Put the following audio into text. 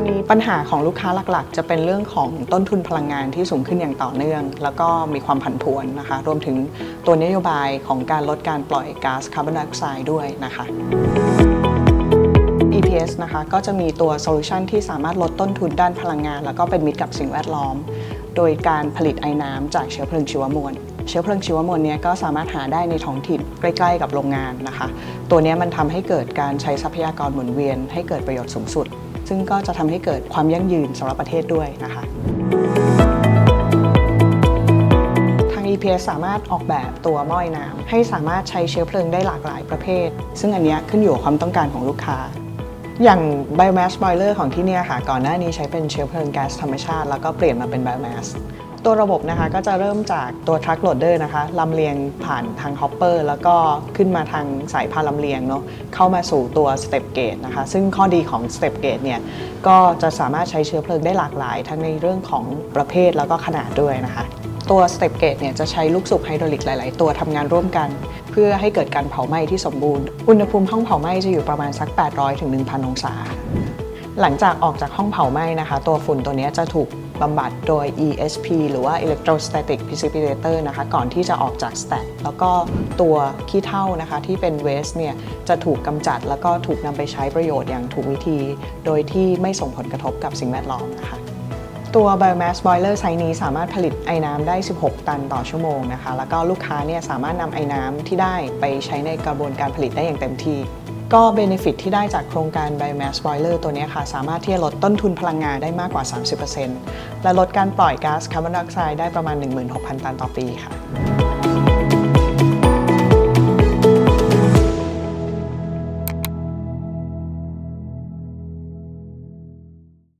อนนี้ปัญหาของลูกค้าหลักๆ จะเป็นเรื่องของต้นทุนพลังงานที่สูงขึ้นอย่างต่อเนื่อง แล้วก็มีความผันผวนนะคะ รวมถึงตัวนโยบายของการลดการปล่อยก๊าซคาร์บอนไดออกไซด์ด้วยนะคะ EPS นะคะก็จะมีตัวโซลูชันที่สามารถลดต้นทุนด้านพลังงาน แล้วก็เป็นมิตรกับสิ่งแวดล้อม โดยการผลิตไอ้น้ำจากเชื้อเพลิงชีวมวลเชื้อเพลิงชีวมวลเนี้ยก็สามารถหาได้ในท้องถิ่นใกล้ ๆ กับโรงงานนะคะ ตัวเนี้ยมันทำให้เกิดการใช้ทรัพยากรหมุนเวียน ให้เกิดประโยชน์สูงสุด ซึ่งก็จะทำให้เกิดความยั่งยืนสำหรับประเทศด้วยนะคะทาง EPS สามารถออกแบบตัวหม้อยน้ำให้สามารถใช้เชื้อเพลิงได้หลากหลายประเภท ซึ่งอันนี้ขึ้นอยู่กับความต้องการของลูกค้าอย่าง biomass boiler ของที่นี่ค่ะ ก่อนหน้านี้ใช้เป็นเชื้อเพลิงแก๊สธรรมชาติ แล้วก็เปลี่ยนมาเป็น biomass ตัวระบบนะคะก็จะเริ่มจากตัว truck loader นะคะลำเลียงผ่านทาง hopper แล้วก็ขึ้นมาทางสายพานลำเลียงเนาะเข้ามาสู่ตัว step gate นะคะ ซึ่งข้อดีของ step gate เนี่ยก็จะสามารถใช้เชื้อเพลิงได้หลากหลาย ทั้งในเรื่องของประเภทแล้วก็ขนาดด้วยนะคะตัว step gate เนี่ยจะใช้ลูกสูบไฮดรอลิกหลาย ๆ ตัวทำงานร่วมกัน เพื่อให้เกิดการเผาไหม้ที่สมบูรณ์ อุณหภูมิห้องเผาไหม้จะอยู่ประมาณสัก 800ถึง1,000 องศา หลังจากออกจากห้องเผาไหม้นะคะ ตัวฝุ่นตัวนี้จะถูกบำบัดโดย ESP หรือว่า Electrostatic Precipitator นะคะ ก่อนที่จะออกจาก stack แล้วก็ตัวขี้เถ้านะคะที่เป็น waste เนี่ยจะถูกกำจัดแล้วก็ถูกนำไปใช้ประโยชน์อย่างถูกวิธี โดยที่ไม่ส่งผลกระทบกับสิ่งแวดล้อมนะคะตัว biomass boiler ไซส์นี้สามารถผลิตไอ้น้ำได้ 16 ตันต่อชั่วโมงนะคะ แล้วก็ลูกค้าเนี่ยสามารถนำไอ้น้ำที่ได้ไปใช้ในกระบวนการผลิตได้อย่างเต็มที่ ก็เบนฟิตที่ได้จากโครงการ biomass boiler ตัวนี้ค่ะ สามารถที่จะลดต้นทุนพลังงานได้มากกว่า 30%และลดการปล่อยก๊าซคาร์บอนไดออกไซด์ได้ประมาณ 16,000 ตันต่อปีค่ะ